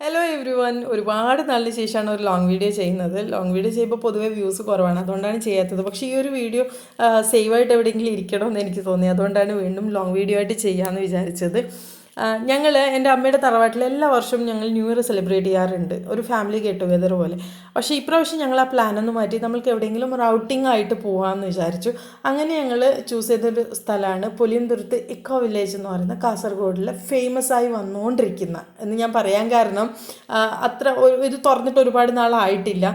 Hello every one ഒരുപാട് നല്ല ശേഷമാണ് ഒരു ലോങ് വീഡിയോ ചെയ്യുന്നത്. ലോങ് വീഡിയോ ചെയ്യുമ്പോൾ പൊതുവേ വ്യൂസ് കുറവാണ്. അതുകൊണ്ടാണ് ചെയ്യാത്തത്. പക്ഷേ ഈ ഒരു വീഡിയോ സേവ് ആയിട്ട് എവിടെയെങ്കിലും ഇരിക്കണമെന്ന് എനിക്ക് തോന്നി. അതുകൊണ്ടാണ് വീണ്ടും ലോങ് വീഡിയോ ആയിട്ട് ചെയ്യാമെന്ന് വിചാരിച്ചത്. ഞങ്ങൾ എന്റെ അമ്മയുടെ തറവാട്ടിൽ എല്ലാ വർഷവും ഞങ്ങൾ ന്യൂ ഇയർ സെലിബ്രേറ്റ് ചെയ്യാറുണ്ട്. ഒരു ഫാമിലി ഗെറ്റ് ടുഗെദർ പോലെ. പക്ഷേ ഇപ്രാവശ്യം ഞങ്ങൾ ആ പ്ലാനൊന്ന് മാറ്റി. നമ്മൾക്ക് എവിടെയെങ്കിലും ഒരു ഔട്ടിംഗ് ആയിട്ട് പോകാമെന്ന് വിചാരിച്ചു. അങ്ങനെ ഞങ്ങൾ ചൂസ് ചെയ്തൊരു സ്ഥലമാണ് പുലിയന്തുരുത്ത് ഇക്കോ വില്ലേജ് എന്ന് പറയുന്ന കാസർഗോഡിലെ ഫേമസ് ആയി വന്നുകൊണ്ടിരിക്കുന്ന എന്ന് ഞാൻ പറയാൻ കാരണം അത്ര ഇത് തുറന്നിട്ട് ഒരുപാട് നാളായിട്ടില്ല.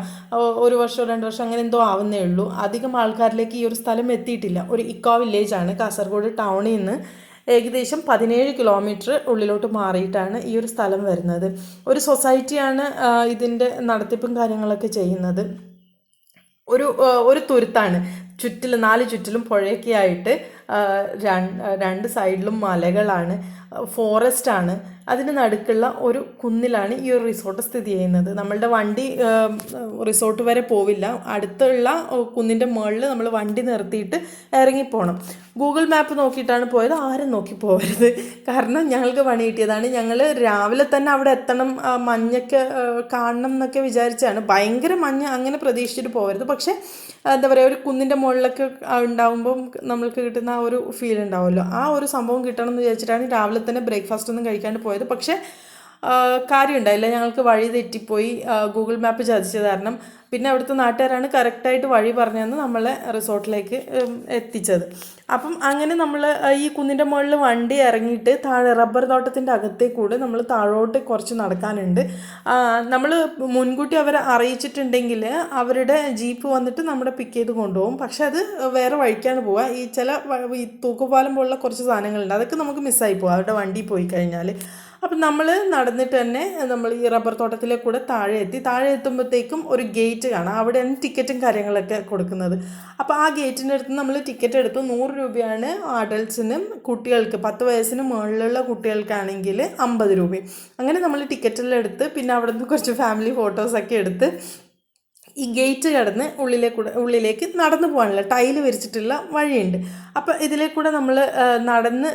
ഒരു വർഷം രണ്ട് വർഷം അങ്ങനെ എന്തോ ആവുന്നേ ഉള്ളൂ. അധികം ആൾക്കാരിലേക്ക് ഈ ഒരു സ്ഥലം എത്തിയിട്ടില്ല. ഒരു ഇക്കോ വില്ലേജാണ് കാസർഗോഡ് ടൗണിൽ നിന്ന് ഏകദേശം പതിനേഴ് കിലോമീറ്റർ ഉള്ളിലോട്ട് മാറിയിട്ടാണ് ഈ ഒരു സ്ഥലം വരുന്നത്. ഒരു സൊസൈറ്റിയാണ് ഇതിന്റെ നടത്തിപ്പും കാര്യങ്ങളൊക്കെ ചെയ്യുന്നത്. ഒരു ഒരു തുരുത്താണ്. ചുറ്റിലും നാല് ചുറ്റിലും പുഴയൊക്കെ ആയിട്ട് രണ്ട് സൈഡിലും മലകളാണ്. ഫോറസ്റ്റാണ്. അതിന് നടുക്കുള്ള ഒരു കുന്നിലാണ് ഈ ഒരു റിസോർട്ട് സ്ഥിതി ചെയ്യുന്നത്. നമ്മളുടെ വണ്ടി റിസോർട്ട് വരെ പോവില്ല. അടുത്തുള്ള കുന്നിന്റെ മുകളിൽ നമ്മൾ വണ്ടി നിർത്തിയിട്ട് ഇറങ്ങിപ്പോണം. ഗൂഗിൾ മാപ്പ് നോക്കിയിട്ടാണ് പോയത്. ആരും നോക്കി പോകരുത് കാരണം ഞങ്ങൾക്ക് പണി കിട്ടിയതാണ്. ഞങ്ങൾ രാവിലെ തന്നെ അവിടെ എത്തണം മഞ്ഞൊക്കെ കാണണം എന്നൊക്കെ വിചാരിച്ചാണ്. ഭയങ്കര മഞ്ഞ് അങ്ങനെ പ്രതീക്ഷിച്ചിട്ട് പോകരുത് പക്ഷേ എന്താ പറയുക ഒരു കുന്നിന്റെ മുകളിലൊക്കെ ഉണ്ടാകുമ്പം നമ്മൾക്ക് കിട്ടുന്ന ആ ഒരു ഫീൽ ഉണ്ടാവുമല്ലോ. ആ ഒരു സംഭവം കിട്ടണം എന്ന് വിചാരിച്ചിട്ടാണ് രാവിലെ തന്നെ ബ്രേക്ക്ഫാസ്റ്റ് ഒന്നും കഴിക്കാണ്ട് പോയത് പക്ഷേ ആ, കാര്യമുണ്ടായില്ല ഞങ്ങൾക്ക് വഴി തെറ്റിപ്പോയി. ഗൂഗിൾ മാപ്പ് ചതിച്ചത് കാരണം. പിന്നെ അവിടുത്തെ നാട്ടുകാരാണ് കറക്റ്റായിട്ട് വഴി പറഞ്ഞു തന്ന് നമ്മളെ റിസോർട്ടിലേക്ക് എത്തിച്ചത്. അപ്പം അങ്ങനെ നമ്മൾ ഈ കുന്നിന്റെ മുകളിൽ വണ്ടി ഇറങ്ങിയിട്ട് താഴെ റബ്ബർ തോട്ടത്തിന്റെ അകത്തേക്കൂടെ നമ്മൾ താഴോട്ട് കുറച്ച് നടക്കാനുണ്ട്. നമ്മൾ മുൻകൂട്ടി അവരെ അറിയിച്ചിട്ടുണ്ടെങ്കിൽ അവരുടെ ജീപ്പ് വന്നിട്ട് നമ്മുടെ പിക്ക് ചെയ്ത് കൊണ്ടുപോകും. പക്ഷെ അത് വേറെ വഴിക്കാണ് പോവുക. ഈ ചില ഈ തൂക്കുപാലം പോലുള്ള കുറച്ച് സാധനങ്ങളുണ്ട്. അതൊക്കെ നമുക്ക് മിസ്സായി പോകും അവരുടെ വണ്ടി പോയി കഴിഞ്ഞാൽ അപ്പം നമ്മൾ നടന്നിട്ട് തന്നെ നമ്മൾ ഈ റബ്ബർ തോട്ടത്തിലെ കൂടെ താഴെ എത്തി. താഴെ എത്തുമ്പോഴത്തേക്കും ഒരു ഗേറ്റ് കാണാം. അവിടെയാണ് ടിക്കറ്റും കാര്യങ്ങളൊക്കെ കൊടുക്കുന്നത്. അപ്പോൾ ആ ഗേറ്റിന്റെ അടുത്ത് നമ്മൾ ടിക്കറ്റ് എടുത്തു. നൂറ് രൂപയാണ് അഡൾട്ട്സിനും കുട്ടികൾക്ക് പത്ത് വയസ്സിന് മുകളിലുള്ള കുട്ടികൾക്കാണെങ്കിൽ അമ്പത് രൂപയും. അങ്ങനെ നമ്മൾ ടിക്കറ്റെല്ലാം എടുത്ത് പിന്നെ അവിടെ നിന്ന് കുറച്ച് ഫാമിലി ഫോട്ടോസൊക്കെ എടുത്ത് ഈ ഗേറ്റ് കടന്ന് ഉള്ളിലേക്കൂടെ ഉള്ളിലേക്ക് നടന്നു പോകാനുള്ള ടൈൽ വിരിച്ചിട്ടുള്ള വഴിയുണ്ട്. അപ്പോൾ ഇതിലെ കൂടെ നമ്മൾ നടന്ന്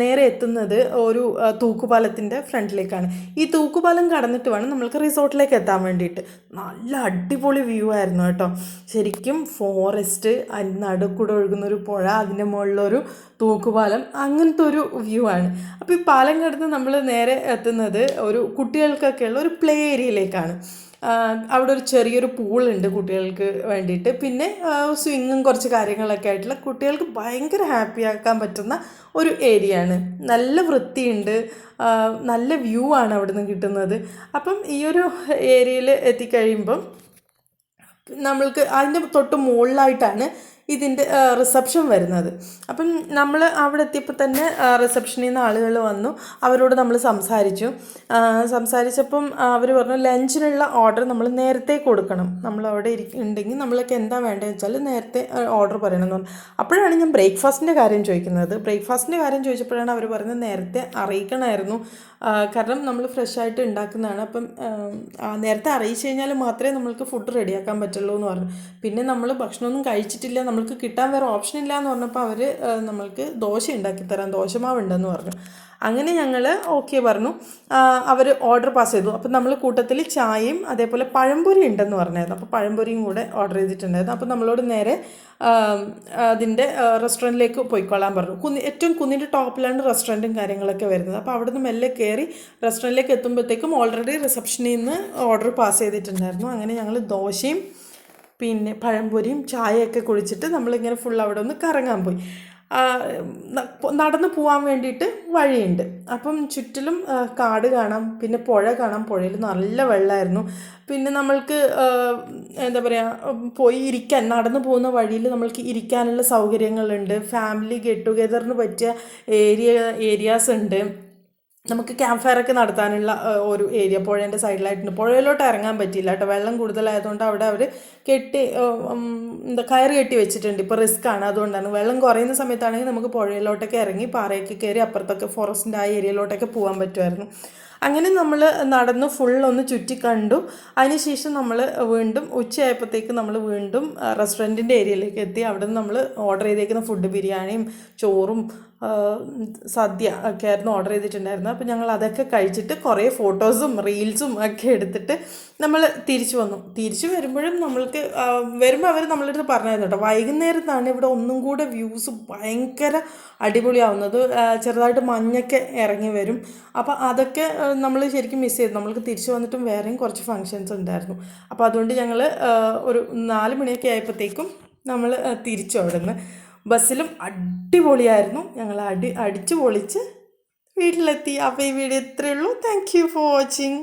നേരെ എത്തുന്നത് ഒരു തൂക്കുപാലത്തിന്റെ ഫ്രണ്ടിലേക്കാണ്. ഈ തൂക്കുപാലം കടന്നിട്ട് വേണം നമ്മൾക്ക് റിസോർട്ടിലേക്ക് എത്താൻ വേണ്ടിയിട്ട്. നല്ല അടിപൊളി വ്യൂ ആയിരുന്നു കേട്ടോ. ശരിക്കും ഫോറസ്റ്റ് അതിന്റെ നടുക്കൂടെ ഒഴുകുന്നൊരു പുഴ അതിന്റെ മുകളിലൊരു തൂക്കുപാലം അങ്ങനത്തെ ഒരു വ്യൂ ആണ്. അപ്പോൾ ഈ പാലം കടന്ന് നമ്മൾ നേരെ എത്തുന്നത് ഒരു കുട്ടികൾക്കൊക്കെയുള്ള ഒരു പ്ലേ ഏരിയയിലേക്കാണ് അവിടെ ഒരു ചെറിയൊരു പൂളുണ്ട് കുട്ടികൾക്ക് വേണ്ടിയിട്ട്. പിന്നെ സ്വിങ്ങും കുറച്ച് കാര്യങ്ങളൊക്കെ ആയിട്ടുള്ള കുട്ടികൾക്ക് ഭയങ്കര ഹാപ്പി ആക്കാൻ പറ്റുന്ന ഒരു ഏരിയ ആണ്. നല്ല വൃത്തിയുണ്ട്. നല്ല വ്യൂ ആണ് അവിടെ നിന്ന് കിട്ടുന്നത്. അപ്പം ഈ ഒരു ഏരിയയിൽ എത്തിക്കഴിയുമ്പം നമ്മൾക്ക് അതിന്റെ തൊട്ട് മുകളിലായിട്ടാണ് ഇതിന്റെ റിസപ്ഷൻ വരുന്നത്. അപ്പം നമ്മൾ അവിടെ എത്തിയപ്പോൾ തന്നെ റിസപ്ഷനിൽ നിന്ന് ആളുകൾ വന്നു. അവരോട് നമ്മൾ സംസാരിച്ചു. സംസാരിച്ചപ്പം അവർ പറഞ്ഞു ലഞ്ചിനുള്ള ഓർഡർ നമ്മൾ നേരത്തെ കൊടുക്കണം. നമ്മൾ അവിടെ ഉണ്ടെങ്കിൽ നമ്മളൊക്കെ എന്താ വേണ്ടതെന്ന് വെച്ചാൽ നേരത്തെ ഓർഡർ പറയണം. എന്ന് പറഞ്ഞു അപ്പോഴാണ് ഞാൻ ബ്രേക്ക്ഫാസ്റ്റിന്റെ കാര്യം ചോദിക്കുന്നത്. ബ്രേക്ക്ഫാസ്റ്റിന്റെ കാര്യം ചോദിച്ചപ്പോഴാണ് അവർ പറഞ്ഞത് നേരത്തെ അറിയിക്കണമായിരുന്നു. കാരണം നമ്മൾ ഫ്രഷ് ആയിട്ട് ഉണ്ടാക്കുന്നതാണ്. അപ്പം നേരത്തെ അറിയിച്ചു കഴിഞ്ഞാൽ മാത്രമേ നമ്മൾക്ക് ഫുഡ് റെഡിയാക്കാൻ പറ്റുള്ളൂ എന്ന് പറഞ്ഞു. പിന്നെ നമ്മൾ ഭക്ഷണമൊന്നും കഴിച്ചിട്ടില്ല. നമ്മൾക്ക് കിട്ടാൻ വേറെ ഓപ്ഷൻ ഇല്ല എന്ന് പറഞ്ഞപ്പോൾ അവർ നമ്മൾക്ക് ദോശ ഉണ്ടാക്കി തരാൻ ദോശമാവുണ്ടെന്ന് പറഞ്ഞു. അങ്ങനെ ഞങ്ങൾ ഓക്കെ പറഞ്ഞു. അവർ ഓർഡർ പാസ് ചെയ്തു. അപ്പം നമ്മൾ കൂട്ടത്തിൽ ചായയും അതേപോലെ പഴംപൊരി ഉണ്ടെന്ന് പറഞ്ഞായിരുന്നു. അപ്പോൾ പഴംപൊരിയും കൂടെ ഓർഡർ ചെയ്തിട്ടുണ്ടായിരുന്നു. അപ്പോൾ നമ്മളോട് നേരെ അതിന്റെ റെസ്റ്റോറന്റിലേക്ക് പോയിക്കൊള്ളാൻ പറഞ്ഞു. കുന്നി ഏറ്റവും കുന്നിന്റെ ടോപ്പിലാണ് റെസ്റ്റോറന്റും കാര്യങ്ങളൊക്കെ വരുന്നത്. അപ്പോൾ അവിടെ നിന്ന് മെല്ലെ കയറി റെസ്റ്റോറന്റിലേക്ക് എത്തുമ്പോഴത്തേക്കും ഓൾറെഡി റിസപ്ഷനിൽ നിന്ന് ഓർഡർ പാസ് ചെയ്തിട്ടുണ്ടായിരുന്നു. അങ്ങനെ ഞങ്ങൾ ദോശയും പിന്നെ പഴംപൊരിയും ചായയൊക്കെ കുടിച്ചിട്ട് നമ്മളിങ്ങനെ ഫുൾ അവിടെ ഒന്ന് കറങ്ങാൻ പോയി. നടന്നു പോകാൻ വേണ്ടിയിട്ട് വഴിയുണ്ട്. അപ്പം ചുറ്റിലും കാട് കാണാം പിന്നെ പുഴ കാണാം. പുഴയിൽ നല്ല വെള്ളമായിരുന്നു പിന്നെ നമ്മൾക്ക് എന്താ പറയുക പോയി ഇരിക്കാൻ നടന്നു പോകുന്ന വഴിയിൽ നമ്മൾക്ക് ഇരിക്കാനുള്ള സൗകര്യങ്ങളുണ്ട്. ഫാമിലി ഗെറ്റ് ടുഗെദറിന് പറ്റിയ ഏരിയ ഏരിയാസ് ഉണ്ട്. നമുക്ക് ക്യാമ്പ് ഒക്കെ നടത്താനുള്ള ഒരു ഏരിയ പുഴേന്റെ സൈഡിലായിട്ടുണ്ട് പുഴയിലോട്ട് ഇറങ്ങാൻ പറ്റിയില്ല കേട്ടോ. വെള്ളം കൂടുതലായതുകൊണ്ട് അവിടെ അവർ കെട്ടി എന്താ കയറ് കെട്ടി വെച്ചിട്ടുണ്ട്. ഇപ്പോൾ റിസ്ക് ആണ്. അതുകൊണ്ടാണ് വെള്ളം കുറയുന്ന സമയത്താണെങ്കിൽ നമുക്ക് പുഴയിലോട്ടൊക്കെ ഇറങ്ങി പാറയൊക്കെ കയറി അപ്പുറത്തൊക്കെ ഫോറസ്റ്റിന്റെ ആ ഏരിയയിലോട്ടൊക്കെ പോകാൻ പറ്റുമായിരുന്നു. അങ്ങനെ നമ്മൾ നടന്ന് ഫുൾ ഒന്ന് ചുറ്റി കണ്ടു. അതിനുശേഷം നമ്മൾ വീണ്ടും ഉച്ചയായപ്പോഴത്തേക്ക് നമ്മൾ വീണ്ടും റെസ്റ്റോറന്റിന്റെ ഏരിയയിലേക്ക് എത്തി. അവിടെ നിന്ന് നമ്മൾ ഓർഡർ ചെയ്തേക്കുന്ന ഫുഡ് ബിരിയാണിയും ചോറും സദ്യ ഒക്കെ ആയിരുന്നു ഓർഡർ ചെയ്തിട്ടുണ്ടായിരുന്നത്. അപ്പോൾ ഞങ്ങൾ അതൊക്കെ കഴിച്ചിട്ട് കുറേ ഫോട്ടോസും റീൽസും ഒക്കെ എടുത്തിട്ട് നമ്മൾ തിരിച്ചു വന്നു. തിരിച്ചു വരുമ്പോഴും നമ്മൾക്ക് വരുമ്പോൾ അവർ നമ്മളെ അടുത്ത് പറഞ്ഞായിരുന്നു കേട്ടോ വൈകുന്നേരത്താണ് ഇവിടെ ഒന്നും കൂടെ വ്യൂസ് ഭയങ്കര അടിപൊളിയാവുന്നത്. ചെറുതായിട്ട് മഞ്ഞൊക്കെ ഇറങ്ങി വരും. അപ്പോൾ അതൊക്കെ നമ്മൾ ശരിക്കും മിസ് ചെയ്തു. നമ്മൾക്ക് തിരിച്ചു വന്നിട്ടും വേറെയും കുറച്ച് ഫങ്ഷൻസ് ഉണ്ടായിരുന്നു. അപ്പോൾ അതുകൊണ്ട് ഞങ്ങൾ ഒരു നാല് മണിയൊക്കെ ആയപ്പോഴത്തേക്കും നമ്മൾ തിരിച്ചു അവിടുന്ന്. ബസ്സിലും അടിപൊളിയായിരുന്നു. ഞങ്ങൾ അടി അടിച്ചു പൊളിച്ച് വീട്ടിലെത്തി. അപ്പോൾ ഈ വീഡിയോ ഇത്രയേ ഉള്ളൂ. Thank you for watching